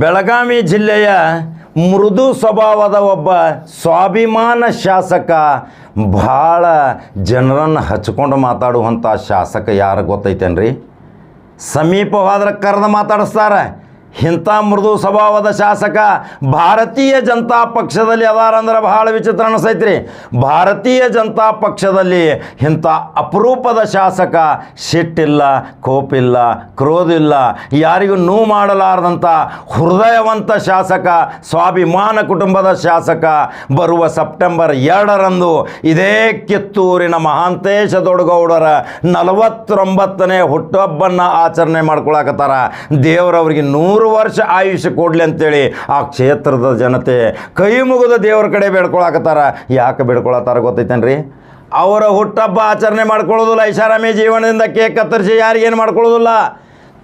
ಬೆಳಗಾವಿ ಜಿಲ್ಲೆಯ ಮೃದು ಸ್ವಭಾವದ ಒಬ್ಬ ಸ್ವಾಭಿಮಾನ ಶಾಸಕ ಭಾಳ ಜನರನ್ನು ಹಚ್ಕೊಂಡು ಮಾತಾಡುವಂಥ ಶಾಸಕ ಯಾರು ಗೊತ್ತೈತೇನ್ರಿ? ಸಮೀಪ ಹೋದ್ರೆ ಕರೆದು ಮಾತಾಡಿಸ್ತಾರೆ. ಇಂಥ ಮೃದು ಸ್ವಭಾವದ ಶಾಸಕ ಭಾರತೀಯ ಜನತಾ ಪಕ್ಷದಲ್ಲಿ ಅದಾರಂದ್ರೆ ಬಹಳ ವಿಚಿತ್ರ ಅನಿಸೈತ್ರಿ. ಭಾರತೀಯ ಜನತಾ ಪಕ್ಷದಲ್ಲಿ ಇಂಥ ಅಪರೂಪದ ಶಾಸಕ ಸಿಟ್ಟಿಲ್ಲ, ಕೋಪಿಲ್ಲ, ಕ್ರೋಧಿಲ್ಲ, ಯಾರಿಗೂ ನೋವು ಮಾಡಲಾರದಂಥ ಹೃದಯವಂತ ಶಾಸಕ, ಸ್ವಾಭಿಮಾನ ಕುಟುಂಬದ ಶಾಸಕ ಬರುವ ಸೆಪ್ಟೆಂಬರ್ ಎರಡರಂದು ಇದೇ ಕಿತ್ತೂರಿನ ಮಹಾಂತೇಶ ದೊಡ್ಡಗೌಡರ ನಲವತ್ತೊಂಬತ್ತನೇ ಹುಟ್ಟುಹಬ್ಬನ್ನು ಆಚರಣೆ ಮಾಡ್ಕೊಳಕತ್ತಾರ. ದೇವರವ್ರಿಗೆ ನೂರು ವರ್ಷ ಆಯುಷ್ಯ ಕೊಡಲಿ ಅಂತೇಳಿ ಆ ಕ್ಷೇತ್ರದ ಜನತೆ ಕೈ ಮುಗಿದ ದೇವ್ರ ಕಡೆ ಬೇಡ್ಕೊಳಕತ್ತಾರ. ಯಾಕೆ ಬೇಡ್ಕೊಳತ್ತಾರ ಗೊತ್ತೈತೇನ್ರಿ? ಅವರ ಹುಟ್ಟಬ್ಬ ಆಚರಣೆ ಮಾಡ್ಕೊಳ್ಳೋದಿಲ್ಲ ಐಷಾರಾಮಿ ಜೀವನದಿಂದ ಕೇಕ್ ಕತ್ತರಿಸಿ ಯಾರಿಗೇನು ಮಾಡ್ಕೊಳ್ಳೋದಿಲ್ಲ?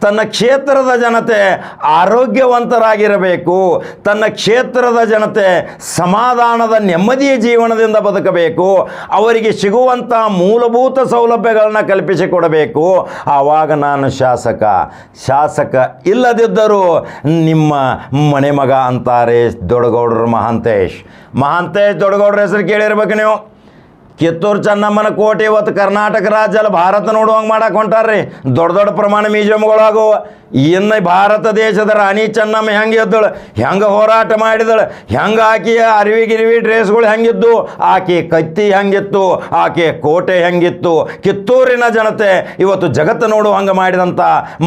ತನ್ನ ಕ್ಷೇತ್ರದ ಜನತೆ ಆರೋಗ್ಯವಂತರಾಗಿರಬೇಕು, ತನ್ನ ಕ್ಷೇತ್ರದ ಜನತೆ ಸಮಾಧಾನದ ನೆಮ್ಮದಿಯ ಜೀವನದಿಂದ ಬದುಕಬೇಕು, ಅವರಿಗೆ ಸಿಗುವಂಥ ಮೂಲಭೂತ ಸೌಲಭ್ಯಗಳನ್ನು ಕಲ್ಪಿಸಿಕೊಡಬೇಕು. ಆವಾಗ ನಾನು ಶಾಸಕ ಶಾಸಕ ಇಲ್ಲದಿದ್ದರೂ ನಿಮ್ಮ ಮನೆ ಮಗ ಅಂತಾರೆ ದೊಡ್ಡಗೌಡರು ಮಹಾಂತೇಶ್. ಮಹಾಂತೇಶ್ ದೊಡ್ಡಗೌಡ್ರ ಹೆಸರು ಕೇಳಿರ್ಬೇಕು ನೀವು. ಕಿತ್ತೂರು ಚೆನ್ನಮ್ಮನ ಕೋಟೆ ಇವತ್ತು ಕರ್ನಾಟಕ ರಾಜ್ಯ ಅಲ್ಲ ಭಾರತ ನೋಡುವಂಗೆ ಮಾಡಕ್ಕೆ ಹೊಂಟಾರ್ರಿ. ದೊಡ್ಡ ದೊಡ್ಡ ಪ್ರಮಾಣ ಮ್ಯೂಸಿಯಮ್ಗಳಾಗುವ ಇನ್ನು ಭಾರತ ದೇಶದ ರಾಣಿ ಚೆನ್ನಮ್ಮ ಹೆಂಗೆ ಇದ್ದಳು ಹೆಂಗೆ ಹೋರಾಟ ಮಾಡಿದಳು, ಹೆಂಗೆ ಆಕೆಯ ಅರಿವಿ ಗಿರಿವಿ ಡ್ರೆಸ್ಗಳು ಹೆಂಗಿದ್ದು ಆಕೆ ಕತ್ತಿ ಹೆಂಗಿತ್ತು, ಆಕೆ ಕೋಟೆ ಹೆಂಗಿತ್ತು. ಕಿತ್ತೂರಿನ ಜನತೆ ಇವತ್ತು ಜಗತ್ತು ನೋಡುವಂಗೆ ಮಾಡಿದಂಥ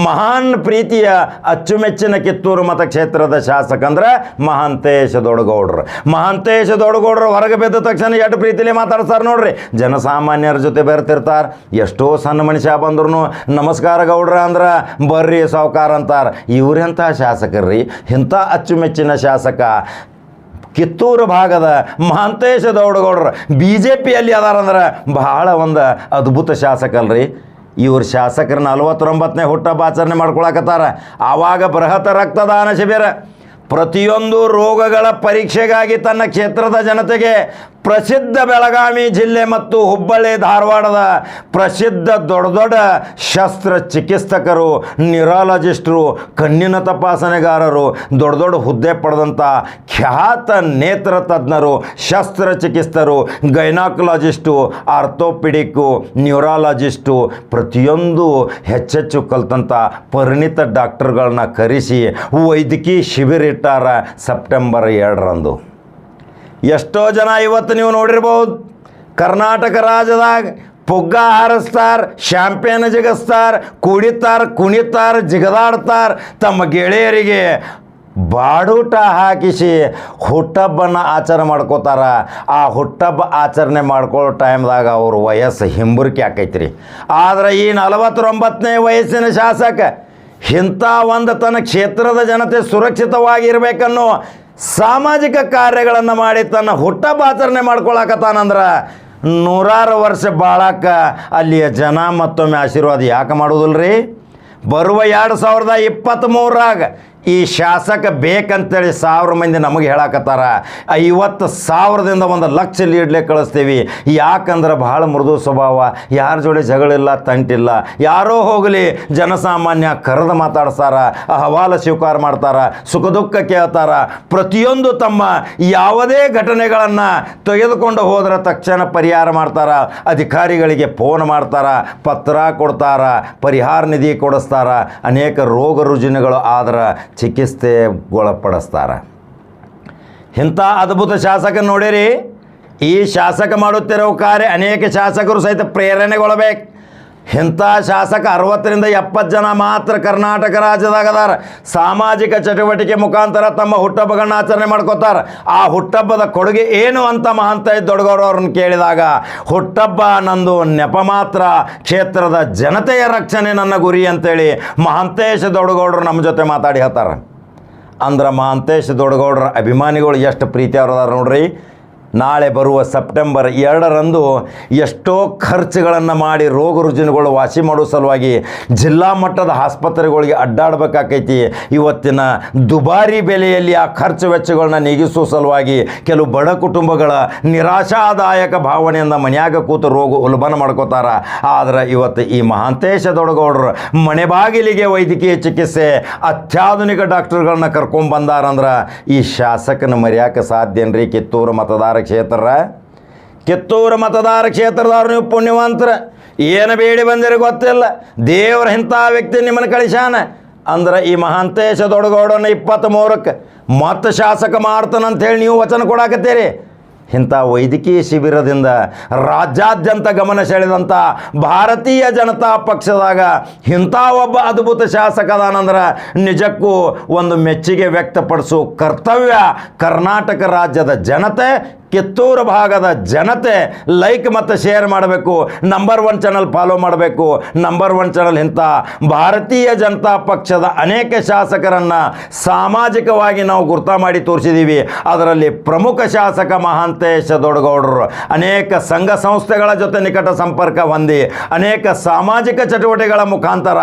ಮಹಾನ್ ಪ್ರೀತಿಯ ಅಚ್ಚುಮೆಚ್ಚಿನ ಕಿತ್ತೂರು ಮತಕ್ಷೇತ್ರದ ಶಾಸಕ ಅಂದ್ರೆ ಮಹಾಂತೇಶ ದೊಡಗೌಡ್ರು. ಮಹಾಂತೇಶ ದೊಡಗೌಡ್ರು ಹೊರಗೆ ಬಿದ್ದ ತಕ್ಷಣ ಎಷ್ಟು ಪ್ರೀತಿಲಿ ಮಾತಾಡ್ತಾರೆ ನೋಡ್ರಿ, ಜನಸಾಮಾನ್ಯರ ಜೊತೆ ಬೆರ್ತಿರ್ತಾರೆ. ಎಷ್ಟೋ ಸಣ್ಣ ಮನುಷ್ಯ ಬಂದ್ರು ನಮಸ್ಕಾರ ಗೌಡ್ರ ಅಂದ್ರ ಬರ್ರಿ ಸಾವುಕಾರ ಅಂತಾರೆ. ಇವ್ರೆಂಥ ಶಾಸಕರ್ರಿ? ಇಂಥ ಅಚ್ಚುಮೆಚ್ಚಿನ ಶಾಸಕ. ಕಿತ್ತೂರು ಭಾಗದ ಮಹಾಂತೇಶ ದೌಡಗೌಡ್ರು ಬಿ ಜೆ ಪಿಯಲ್ಲಿ ಅದಾರಂದ್ರೆ ಬಹಳ ಒಂದು ಅದ್ಭುತ ಶಾಸಕಲ್ರಿ ಇವ್ರ ಶಾಸಕರ ನಲವತ್ತೊಂಬತ್ತನೇ ಹುಟ್ಟಬ್ಬ ಆಚರಣೆ ಮಾಡ್ಕೊಳಕತ್ತಾರ. ಆವಾಗ ಬೃಹತ್ ರಕ್ತದಾನ ಶಿಬಿರ. ಪ್ರತಿಯೊಂದು ರೋಗಗಳ ಪರೀಕ್ಷೆಗಾಗಿ ತನ್ನ ಕ್ಷೇತ್ರದ ಜನತೆಗೆ ಪ್ರಸಿದ್ಧ ಬೆಳಗಾವಿ ಜಿಲ್ಲೆ ಮತ್ತು ಹುಬ್ಬಳ್ಳಿ ಧಾರವಾಡದ ಪ್ರಸಿದ್ಧ ದೊಡ್ಡ ದೊಡ್ಡ ಶಸ್ತ್ರ ಚಿಕಿತ್ಸಕರು ನ್ಯೂರಾಲಜಿಸ್ಟ್ರು ಕಣ್ಣಿನ ತಪಾಸಣೆಗಾರರು, ದೊಡ್ಡ ದೊಡ್ಡ ಹುದ್ದೆ ಪಡೆದಂಥ ಖ್ಯಾತ ನೇತ್ರ ತಜ್ಞರು ಶಸ್ತ್ರಚಿಕಿತ್ಸರು ಗೈನಾಕಲಾಜಿಸ್ಟು, ಆರ್ಥೋಪಿಡಿಕ್ಕು, ನ್ಯೂರಾಲಜಿಸ್ಟು, ಪ್ರತಿಯೊಂದು ಹೆಚ್ಚೆಚ್ಚು ಕಲ್ತಂಥ ಪರಿಣಿತ ಡಾಕ್ಟರ್ಗಳನ್ನ ಕರೆಸಿ ವೈದ್ಯಕೀಯ ಶಿಬಿರ ಇಟ್ಟಾರ ಸೆಪ್ಟೆಂಬರ್ ಎರಡರಂದು. ಎಷ್ಟೋ ಜನ ಇವತ್ತು ನೀವು ನೋಡಿರ್ಬೋದು, ಕರ್ನಾಟಕ ರಾಜ್ಯದಾಗ ಪುಗ್ಗ ಹಾರಿಸ್ತಾರ ಶಾಂಪೇನ್ ಜಿಗಿಸ್ತಾರ, ಕುಡಿತಾರ, ಕುಣಿತಾರ, ಜಿಗದಾಡ್ತಾರ, ತಮ್ಮ ಗೆಳೆಯರಿಗೆ ಬಾಡೂಟ ಹಾಕಿಸಿ ಹುಟ್ಟಬ್ಬನ್ನು ಆಚರಣೆ ಮಾಡ್ಕೋತಾರ. ಆ ಹುಟ್ಟಹಬ್ಬ ಆಚರಣೆ ಮಾಡ್ಕೊಳ್ಳೋ ಟೈಮ್ದಾಗ ಅವ್ರ ವಯಸ್ಸು ಹಿಂಬುರಿಕೆ ಆಕೈತ್ರಿ. ಆದರೆ ಈ ನಲವತ್ತೊಂಬತ್ತನೇ ವಯಸ್ಸಿನ ಶಾಸಕ ಇಂಥ ಒಂದು ತನ್ನ ಕ್ಷೇತ್ರದ ಜನತೆ ಸುರಕ್ಷಿತವಾಗಿರ್ಬೇಕನ್ನೋ ಸಾಮಾಜಿಕ ಕಾರ್ಯಗಳನ್ನು ಮಾಡಿ ತನ್ನ ಹುಟ್ಟ ಆಚರಣೆ ಮಾಡ್ಕೊಳಕತ್ತಾನಂದ್ರೆ ನೂರಾರು ವರ್ಷ ಬಾಳಕ ಅಲ್ಲಿಯ ಜನ ಮತ್ತೊಮ್ಮೆ ಆಶೀರ್ವಾದ ಯಾಕೆ ರೀ ಬರುವ ಎರಡು ಸಾವಿರದ ಇಪ್ಪತ್ತ್ಮೂರಾಗ ಈ ಶಾಸಕ ಬೇಕಂತೇಳಿ ಸಾವಿರ ಮಂದಿ ನಮಗೆ ಹೇಳಕತ್ತಾರ. ಐವತ್ತು ಸಾವಿರದಿಂದ ಒಂದು ಲಕ್ಷ ಲೀಡ್ಲೆ ಕಳಿಸ್ತೀವಿ. ಯಾಕಂದ್ರೆ ಭಾಳ ಮೃದು ಸ್ವಭಾವ. ಯಾರ ಜೋಡಿ ಜಗಳಿಲ್ಲ, ತಂಟಿಲ್ಲ. ಯಾರೋ ಹೋಗಲಿ, ಜನಸಾಮಾನ್ಯ ಕರೆದು ಮಾತಾಡ್ಸಾರ ಹವಾಲ ಸ್ವೀಕಾರ ಮಾಡ್ತಾರ, ಸುಖ ದುಃಖ ಕೇಳ್ತಾರ. ಪ್ರತಿಯೊಂದು ತಮ್ಮ ಯಾವುದೇ ಘಟನೆಗಳನ್ನು ತೆಗೆದುಕೊಂಡು ಹೋದ್ರೆ ತಕ್ಷಣ ಪರಿಹಾರ ಮಾಡ್ತಾರ. ಅಧಿಕಾರಿಗಳಿಗೆ ಫೋನ್ ಮಾಡ್ತಾರ, ಪತ್ರ ಕೊಡ್ತಾರ, ಪರಿಹಾರ ನಿಧಿ ಕೊಡಿಸ್ತಾರ. ಅನೇಕ ರೋಗ ರುಜಿನಗಳು ಆದ್ರೆ ಚಿಕಿತ್ಸೆಗೊಳಪಡಿಸ್ತಾರ. ಇಂಥ ಅದ್ಭುತ ಶಾಸಕ ನೋಡಿರಿ ಈ ಶಾಸಕ ಮಾಡುತ್ತಿರೋ ಕಾರ್ಯ ಅನೇಕ ಶಾಸಕರು ಸಹಿತ ಪ್ರೇರಣೆಗೊಳ್ಳಬೇಕು. ಇಂಥ ಶಾಸಕ ಅರವತ್ತರಿಂದ ಎಪ್ಪತ್ತು ಜನ ಮಾತ್ರ ಕರ್ನಾಟಕ ರಾಜ್ಯದಾಗ ಅದಾರ ಸಾಮಾಜಿಕ ಚಟುವಟಿಕೆ ಮುಖಾಂತರ ತಮ್ಮ ಹುಟ್ಟಹಬ್ಬಗಳನ್ನ ಆಚರಣೆ ಮಾಡ್ಕೋತಾರೆ. ಆ ಹುಟ್ಟಹಬ್ಬದ ಕೊಡುಗೆ ಏನು ಅಂತ ಮಹಾಂತ ಅವ್ರನ್ನ ಕೇಳಿದಾಗ, ಹುಟ್ಟಹಬ್ಬ ನಂದು ನೆಪ ಮಾತ್ರ ಕ್ಷೇತ್ರದ ಜನತೆಯ ರಕ್ಷಣೆ ನನ್ನ ಗುರಿ ಅಂತೇಳಿ ಮಹಾಂತೇಶ ದೊಡ್ಡಗೌಡರು ನಮ್ಮ ಜೊತೆ ಮಾತಾಡಿ ಹೇಳ್ತಾರೆ. ಅಂದ್ರೆ ಮಹಾಂತೇಶ ದೊಡ್ಡಗೌಡರ ಅಭಿಮಾನಿಗಳು ಎಷ್ಟು ಪ್ರೀತಿ ಅವ್ರದಾರ ನೋಡ್ರಿ. ನಾಳೆ ಬರುವ ಸೆಪ್ಟೆಂಬರ್ ಎರಡರಂದು ಎಷ್ಟೋ ಖರ್ಚುಗಳನ್ನು ಮಾಡಿ ರೋಗ ರುಜಿನಗಳು ವಾಸಿ ಮಾಡೋ ಸಲುವಾಗಿ ಜಿಲ್ಲಾ ಮಟ್ಟದ ಆಸ್ಪತ್ರೆಗಳಿಗೆ ಅಡ್ಡಾಡಬೇಕಾಕೈತಿ. ಇವತ್ತಿನ ದುಬಾರಿ ಬೆಲೆಯಲ್ಲಿ ಆ ಖರ್ಚು ವೆಚ್ಚಗಳನ್ನ ನೀಗಿಸುವ ಸಲುವಾಗಿ ಕೆಲವು ಬಡ ಕುಟುಂಬಗಳ ನಿರಾಶಾದಾಯಕ ಭಾವನೆಯಿಂದ ಮನೆಯಾಗ ಕೂತು ರೋಗ ಉಲ್ಬಣ ಮಾಡ್ಕೋತಾರ. ಆದರೆ ಇವತ್ತು ಈ ಮಹಾಂತೇಶ ದೊಡಗೌಡರು ಮನೆ ಬಾಗಿಲಿಗೆ ವೈದ್ಯಕೀಯ ಚಿಕಿತ್ಸೆ ಅತ್ಯಾಧುನಿಕ ಡಾಕ್ಟರ್ಗಳನ್ನ ಕರ್ಕೊಂಡು ಬಂದಾರಂದ್ರೆ ಈ ಶಾಸಕನ ಮರ್ಯಾಕ ಸಾಧ್ಯನ್ರಿ ಕಿತ್ತೂರು ಮತದಾರ ಕ್ಷೇತ್ರ. ಕಿತ್ತೂರು ಮತದಾರ ಕ್ಷೇತ್ರದವ್ರು ನೀವು ಪುಣ್ಯವಂತರ. ಏನು ಬೇಡಿ ಬಂದಿರಿ ಗೊತ್ತಿಲ್ಲ. ದೇವ್ರ ಇಂಥ ವ್ಯಕ್ತಿ ನಿಮ್ಮನ್ನು ಕಳಿಸ್ಯಾನ. ಅಂದ್ರೆ ಈ ಮಹಾಂತೇಶ ದೊಡಗೌಡನ ಇಪ್ಪತ್ತ್ಮೂರಕ್ಕೆ ಮತ್ತೆ ಶಾಸಕ ಮಾಡ್ತಾನಂತೇಳಿ ನೀವು ವಚನ ಕೊಡಾಕತ್ತೀರಿ. ಇಂಥ ವೈದ್ಯಕೀಯ ಶಿಬಿರದಿಂದ ರಾಜ್ಯಾದ್ಯಂತ ಗಮನ ಸೆಳೆದಂಥ ಭಾರತೀಯ ಜನತಾ ಪಕ್ಷದಾಗ ಇಂಥ ಒಬ್ಬ ಅದ್ಭುತ ಶಾಸಕ ಅದಾನಂದ್ರೆ ನಿಜಕ್ಕೂ ಒಂದು ಮೆಚ್ಚುಗೆ ವ್ಯಕ್ತಪಡಿಸೋ ಕರ್ತವ್ಯ ಕರ್ನಾಟಕ ರಾಜ್ಯದ ಜನತೆ ಕಿತ್ತೂರು ಭಾಗದ ಜನತೆ ಲೈಕ್ ಮತ್ತು ಶೇರ್ ಮಾಡಬೇಕು. ನಂಬರ್ ಒನ್ ಚಾನಲ್ ಫಾಲೋ ಮಾಡಬೇಕು. ನಂಬರ್ ಒನ್ ಚಾನಲ್ ಇಂಥ ಭಾರತೀಯ ಜನತಾ ಪಕ್ಷದ ಅನೇಕ ಶಾಸಕರನ್ನು ಸಾಮಾಜಿಕವಾಗಿ ನಾವು ಗುರ್ತ ಮಾಡಿ ತೋರಿಸಿದ್ದೀವಿ ಅದರಲ್ಲಿ ಪ್ರಮುಖ ಶಾಸಕ ಮಹಾಂತೇಶ ದೊಡ್ಡಗೌಡರು. ಅನೇಕ ಸಂಘ ಸಂಸ್ಥೆಗಳ ಜೊತೆ ನಿಕಟ ಸಂಪರ್ಕ ಹೊಂದಿ, ಅನೇಕ ಸಾಮಾಜಿಕ ಚಟುವಟಿಕೆಗಳ ಮುಖಾಂತರ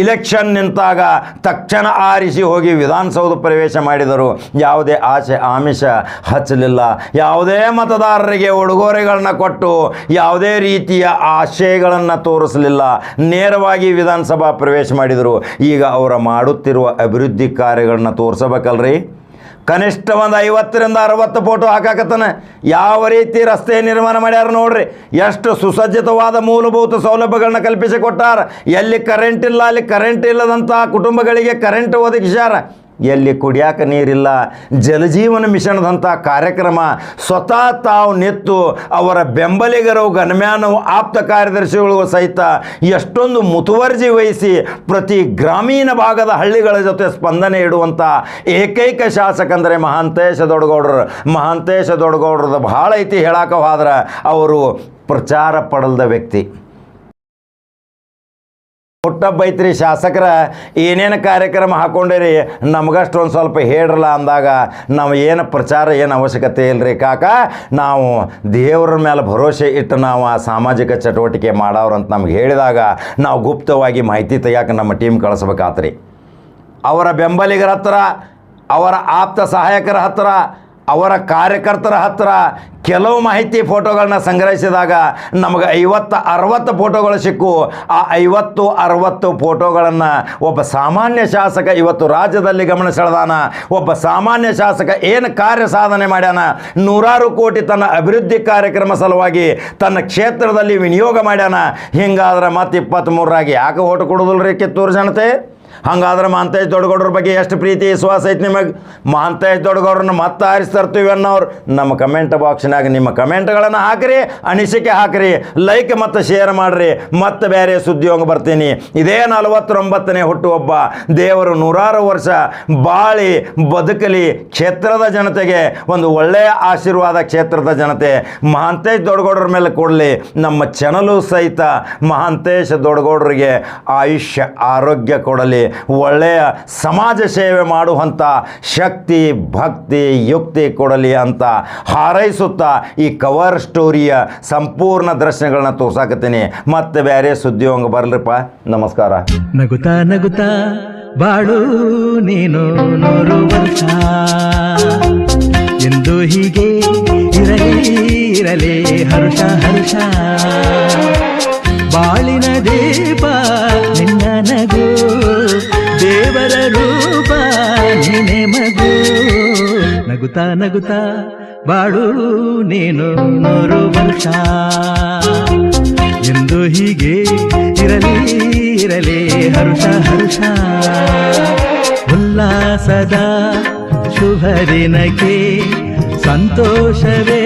ಇಲೆಕ್ಷನ್ ನಿಂತಾಗ ತಕ್ಷಣ ಆರಿಸಿ ಹೋಗಿ ವಿಧಾನಸೌಧ ಪ್ರವೇಶ ಮಾಡಿದರು. ಯಾವುದೇ ಆಸೆ ಆಮಿಷ ಹಚ್ಚಲಿಲ್ಲ. ಯಾವುದೇ ಮತದಾರರಿಗೆ ಉಡುಗೊರೆಗಳನ್ನ ಕೊಟ್ಟು ಯಾವುದೇ ರೀತಿಯ ಆಶಯಗಳನ್ನು ತೋರಿಸಲಿಲ್ಲ. ನೇರವಾಗಿ ವಿಧಾನಸಭಾ ಪ್ರವೇಶ ಮಾಡಿದರು. ಈಗ ಅವರ ಮಾಡುತ್ತಿರುವ ಅಭಿವೃದ್ಧಿ ಕಾರ್ಯಗಳನ್ನ ತೋರಿಸಬೇಕಲ್ರಿ? ಕನಿಷ್ಠ ಒಂದು ಐವತ್ತರಿಂದ ಅರವತ್ತು ಫೋಟೋ ಹಾಕಾಕತ್ತಾನೆ. ಯಾವ ರೀತಿ ರಸ್ತೆ ನಿರ್ಮಾಣ ಮಾಡ್ಯಾರ ನೋಡ್ರಿ. ಎಷ್ಟು ಸುಸಜ್ಜಿತವಾದ ಮೂಲಭೂತ ಸೌಲಭ್ಯಗಳನ್ನ ಕಲ್ಪಿಸಿ ಕೊಟ್ಟಾರ. ಎಲ್ಲಿ ಕರೆಂಟ್ ಇಲ್ಲ, ಅಲ್ಲಿ ಕರೆಂಟ್ ಇಲ್ಲದಂಥ ಕುಟುಂಬಗಳಿಗೆ ಕರೆಂಟ್ ಒದಗಿಸ್ಯಾರ. ಎಲ್ಲಿ ಕುಡಿಯಾಕ ನೀರಿಲ್ಲ, ಜಲಜೀವನ ಮಿಷನ್ದಂಥ ಕಾರ್ಯಕ್ರಮ ಸ್ವತಃ ತಾವು ನೆತ್ತು ಅವರ ಬೆಂಬಲಿಗರು ಗಣ್ಮ್ಯಾನವು ಆಪ್ತ ಕಾರ್ಯದರ್ಶಿಗಳು ಸಹಿತ ಎಷ್ಟೊಂದು ಮುತುವರ್ಜಿ ವಹಿಸಿ ಪ್ರತಿ ಗ್ರಾಮೀಣ ಭಾಗದ ಹಳ್ಳಿಗಳ ಜೊತೆ ಸ್ಪಂದನೆ ಇಡುವಂಥ ಏಕೈಕ ಶಾಸಕ ಅಂದರೆ ಮಹಾಂತೇಶ ದೊಡ್ಡಗೌಡರು. ಮಹಾಂತೇಶ ದೊಡ್ಡಗೌಡ್ರದ್ದು ಭಾಳ ಐತಿ ಹೇಳಾಕ ಹೋದ್ರೆ ಅವರು ಪ್ರಚಾರ ಪಡಲ್ದ ವ್ಯಕ್ತಿ. ಹುಟ್ಟಬ್ಬ ಐತ್ರಿ ಶಾಸಕರ ಏನೇನು ಕಾರ್ಯಕ್ರಮ ಹಾಕೊಂಡಿರಿ? ನಮಗಷ್ಟೊಂದು ಸ್ವಲ್ಪ ಹೇಳ್ರಲ್ಲ ಅಂದಾಗ ನಾವು ಏನು ಪ್ರಚಾರ, ಏನು ಅವಶ್ಯಕತೆ ಇಲ್ಲರಿ ಕಾಕ? ನಾವು ದೇವ್ರ ಮೇಲೆ ಭರೋಸೆ ಇಟ್ಟು ನಾವು ಆ ಸಾಮಾಜಿಕ ಚಟುವಟಿಕೆ ಮಾಡೋರು ಅಂತ ನಮ್ಗೆ ಹೇಳಿದಾಗ ನಾವು ಗುಪ್ತವಾಗಿ ಮಾಹಿತಿ ತೆಗಿಯೋಕೆ ನಮ್ಮ ಟೀಮ್ ಕಳಿಸ್ಬೇಕಾತ್ರಿ. ಅವರ ಬೆಂಬಲಿಗರ ಹತ್ರ, ಅವರ ಆಪ್ತ ಸಹಾಯಕರ ಹತ್ರ ಅವರ ಕಾರ್ಯಕರ್ತರ ಹತ್ರ ಕೆಲವು ಮಾಹಿತಿ ಫೋಟೋಗಳನ್ನ ಸಂಗ್ರಹಿಸಿದಾಗ ನಮಗೆ ಐವತ್ತು ಅರವತ್ತು ಫೋಟೋಗಳು ಸಿಕ್ಕು. ಆ ಐವತ್ತು ಅರವತ್ತು ಫೋಟೋಗಳನ್ನು ಒಬ್ಬ ಸಾಮಾನ್ಯ ಶಾಸಕ ಇವತ್ತು ರಾಜ್ಯದಲ್ಲಿ ಗಮನ ಸೆಳೆದಾನ. ಒಬ್ಬ ಸಾಮಾನ್ಯ ಶಾಸಕ ಏನು ಕಾರ್ಯ ಸಾಧನೆ ಮಾಡ್ಯಾನ. ನೂರಾರು ಕೋಟಿ ತನ್ನ ಅಭಿವೃದ್ಧಿ ಕಾರ್ಯಕ್ರಮ ಸಲುವಾಗಿ ತನ್ನ ಕ್ಷೇತ್ರದಲ್ಲಿ ವಿನಿಯೋಗ ಮಾಡ್ಯಾನ. ಹಿಂಗಾದ್ರೆ ಮತ್ತೆ ಇಪ್ಪತ್ತ್ಮೂರರಾಗಿ ಯಾಕೆ ಓಟು ಕೊಡೋದಿಲ್ಲ ರೀ ಕಿತ್ತೂರು ಜನತೆ? ಹಂಗಾದ್ರೆ ಮಹಂತೇಶ್ ದೊಡ್ಡಗೌಡ್ರ ಬಗ್ಗೆ ಎಷ್ಟು ಪ್ರೀತಿ, ವಿಶ್ವಾಸ ಐತಿ ನಿಮಗೆ? ಮಹಂತೇಶ್ ದೊಡ್ಡಗೌಡ್ರನ್ನ ಮತ್ತೆ ಆರಿಸ್ತರ್ತೀವಿ ಅನ್ನೋರು. ನಮ್ಮ ಕಮೆಂಟ್ ಬಾಕ್ಸ್ನಾಗ ನಿಮ್ಮ ಕಮೆಂಟ್ಗಳನ್ನು ಹಾಕಿರಿ, ಅನಿಸಿಕೆ ಹಾಕಿರಿ ಲೈಕ್ ಮತ್ತು ಶೇರ್ ಮಾಡಿರಿ. ಮತ್ತೆ ಬೇರೆ ಸುದ್ದಿಯೋಗ ಬರ್ತೀನಿ. ಇದೇ ನಲವತ್ತೊಂಬತ್ತನೇ ಹುಟ್ಟುಹಬ್ಬ. ದೇವರು ನೂರಾರು ವರ್ಷ ಬಾಳಿ, ಬದುಕಲಿ, ಕ್ಷೇತ್ರದ ಜನತೆಗೆ ಒಂದು ಒಳ್ಳೆಯ ಆಶೀರ್ವಾದ ಕ್ಷೇತ್ರದ ಜನತೆ. ಮಹಾಂತೇಶ್ ದೊಡ್ಡಗೌಡ್ರ ಮೇಲೆ ಕೊಡಲಿ ನಮ್ಮ ಚಾನಲು ಸಹಿತ ಮಹಾಂತೇಶ್ ದೊಡ್ಡಗೌಡರಿಗೆ ಆಯುಷ್ಯ, ಆರೋಗ್ಯ ಕೊಡಲಿ. ಒಳ್ಳೆಯ ಸಮಾಜ ಸೇವೆ ಮಾಡುವಂಥ ಶಕ್ತಿ, ಭಕ್ತಿ, ಯುಕ್ತಿ ಕೊಡಲಿ ಅಂತ ಹಾರೈಸುತ್ತಾ ಈ ಕವರ್ ಸ್ಟೋರಿಯ ಸಂಪೂರ್ಣ ದರ್ಶನಗಳನ್ನ ತೋರ್ಸಾಕತ್ತೀನಿ. ಮತ್ತೆ ಬೇರೆ ಸುದ್ದಿ ಹಂಗೆ ಬರ್ಲಿಪ್ಪ. ನಮಸ್ಕಾರ. ನಗುತ್ತಾ ನಗುತ ಬಾಳು ನೀನು ಎಂದು ಹೀಗೆ ಇರಲಿ ಇರಲಿ ಹರುಷ ಹರುಷ. ಬಾಳಿನ ದೀಪ ನಿನ್ನ ನಗು ದೇವರ ರೂಪ ನಿನೆ ಮಗು. ನಗುತ್ತಾ ನಗುತ್ತಾ ಬಾಳು ನೀನು ನೂರು ವರ್ಷ ಎಂದು ಹೀಗೆ ಇರಲಿ ಇರಲಿ, ಹರುಷ ಹರುಷ. ಉಲ್ಲಾಸದ ಶುಭ ದಿನಕ್ಕೆ ಸಂತೋಷವೇ